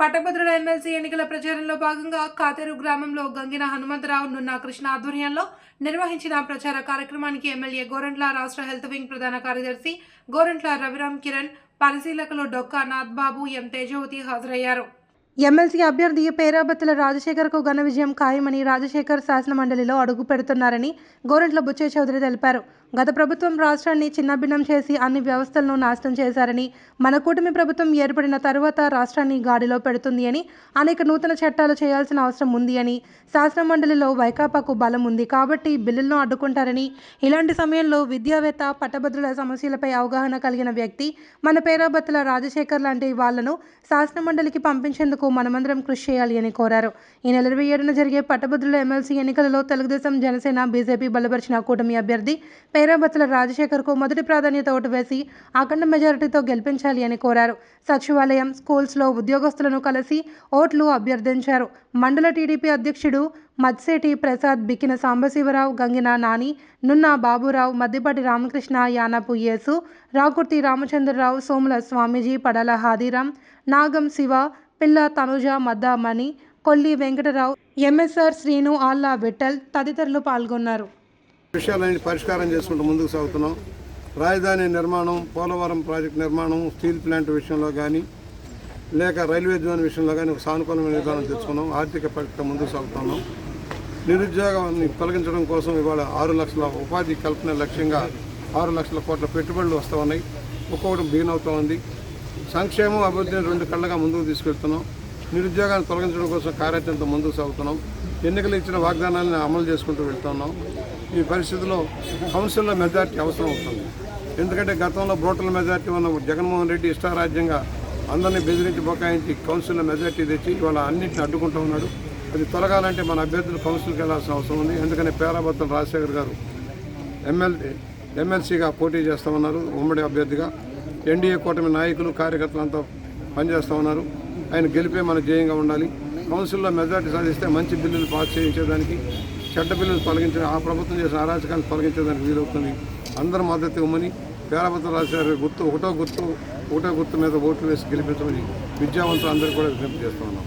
పట్టభద్రుల ఎమ్మెల్సీ ఎన్నికల ప్రచారంలో భాగంగా కాతేరు గ్రామంలో గంగిన హనుమంతరావు నున్న కృష్ణ ఆధ్వర్యంలో నిర్వహించిన ప్రచార కార్యక్రమానికి ఎమ్మెల్యే గోరంట్ల రాష్ట్ర హెల్త్ వింగ్ ప్రధాన కార్యదర్శి గోరంట్ల రవిరామ్ కిరణ్ పరిశీలకులు డొక్కా నాథ్బాబు ఎం తేజవతి హాజరయ్యారు. ఎమ్మెల్సీ అభ్యర్థి పేరాబత్తుల రాజశేఖర్కు ఘన విజయం ఖాయమని రాజశేఖర్ శాసనమండలిలో అడుగు పెడుతున్నారని గోరంట్ల బుచ్చయ్య చౌదరి తెలిపారు. గత ప్రభుత్వం రాష్ట్రాన్ని చిన్నభిన్నం చేసి అన్ని వ్యవస్థలను నాశనం చేశారని మన కూటమి ప్రభుత్వం ఏర్పడిన తరువాత రాష్ట్రాన్ని గాడిలో పెడుతుంది అని అనేక నూతన చట్టాలు చేయాల్సిన అవసరం ఉంది అని శాసనమండలిలో వైకాపాకు బలం ఉంది కాబట్టి బిల్లులను అడ్డుకుంటారని ఇలాంటి సమయంలో విద్యావేత్త పట్టభద్రుల సమస్యలపై అవగాహన కలిగిన వ్యక్తి మన పేరాబత్తుల రాజశేఖర్ లాంటి వాళ్ళను శాసనమండలికి పంపించేందుకు మనమందరం కృషి చేయాలి అని కోరారు. ఈ నెల ఇరవై ఏడున జరిగే పట్టభద్రుల ఎమ్మెల్సీ ఎన్నికలలో తెలుగుదేశం జనసేన బీజేపీ బలపరిచిన కూటమి అభ్యర్థి పేరాబత్తుల రాజశేఖర్కు మొదటి ప్రాధాన్యత ఓటు వేసి అఖండ మెజారిటీతో గెలిపించాలి అని కోరారు. సచివాలయం స్కూల్స్లో ఉద్యోగస్తులను కలిసి ఓట్లు అభ్యర్థించారు. మండల టీడీపీ అధ్యక్షుడు మత్సేటి ప్రసాద్ బిక్కిన సాంబశివరావు గంగిన నాని నున్న బాబురావు మద్దిపాటి రామకృష్ణ యానపు యేసు రాకుర్తి రామచంద్రరావు సోముల స్వామీజీ పడాల హాదిరాం నాగం శివ పిల్ల తనుజ మద్దామణి కొల్లి వెంకటరావు ఎంఎస్ఆర్ శ్రీను ఆల్లా విఠల్ తదితరులు పాల్గొన్నారు. విషయాలన్నీ పరిష్కారం చేసుకుంటూ ముందుకు సాగుతున్నాం. రాజధాని నిర్మాణం పోలవరం ప్రాజెక్టు నిర్మాణం స్టీల్ ప్లాంట్ విషయంలో కానీ లేక రైల్వే జోన్ విషయంలో కానీ ఒక సానుకూలమైన విధానం తెచ్చుకున్నాం. ఆర్థిక పరిస్థితి ముందుకు సాగుతున్నాం. నిరుద్యోగాన్ని తొలగించడం కోసం ఇవాళ ఆరు లక్షల ఉపాధి కల్పన లక్ష్యంగా ఆరు లక్షల కోట్ల పెట్టుబడులు వస్తూ ఉన్నాయి. ఒక్కొక్కటి బిగిన్ అవుతూ ఉంది. సంక్షేమం అభివృద్ధిని రెండు కళ్ళగా ముందుకు తీసుకెళ్తున్నాం. నిరుద్యోగాన్ని తొలగించడం కోసం కార్యాచరణతో ముందుకు సాగుతున్నాం. ఎన్నికలు ఇచ్చిన వాగ్దానాలను అమలు చేసుకుంటూ వెళ్తున్నాం. ఈ పరిస్థితిలో కౌన్సిల్లో మెజార్టీ అవసరం అవుతుంది. ఎందుకంటే గతంలో బ్రోటల్ మెజార్టీ ఉన్న జగన్మోహన్ రెడ్డి ఇష్టారాజ్యంగా అందరినీ బెదిరించి బొకాయించి కౌన్సిల్లో మెజార్టీ తెచ్చి ఇవాళ అన్నింటిని అడ్డుకుంటూ ఉన్నాడు. అది తొలగాలంటే మన అభ్యర్థులు కౌన్సిల్కి వెళ్ళాల్సిన అవసరం ఉంది. ఎందుకని పేరాబత్తుల రాజశేఖర్ గారు ఎమ్మెల్యే ఎమ్మెల్సీగా పోటీ చేస్తామన్నారు ఉమ్మడి అభ్యర్థిగా. ఎన్డీఏ కూటమి నాయకులు కార్యకర్తలంతా పనిచేస్తూ ఉన్నారు. ఆయన గెలిపే మన ధ్యేయంగా ఉండాలి. కౌన్సిల్లో మెజార్టీ సాధిస్తే మంచి బిల్లులు పాస్ చేయించేదానికి చెడ్డ బిల్లులు తొలగించే ఆ ప్రభుత్వం చేసిన అరాచకాలు తొలగించేదానికి వీలవుతుంది. అందరూ మద్దతు ఇవ్వమని పేరాపత్ర రాజశేఖర్ గుర్తు ఒకటో గుర్తు ఒకటో గుర్తు మీద ఓట్లు వేసి గెలిపించమని విద్యావంతులు అందరూ కూడా విజ్ఞప్తి చేస్తూ ఉన్నాం.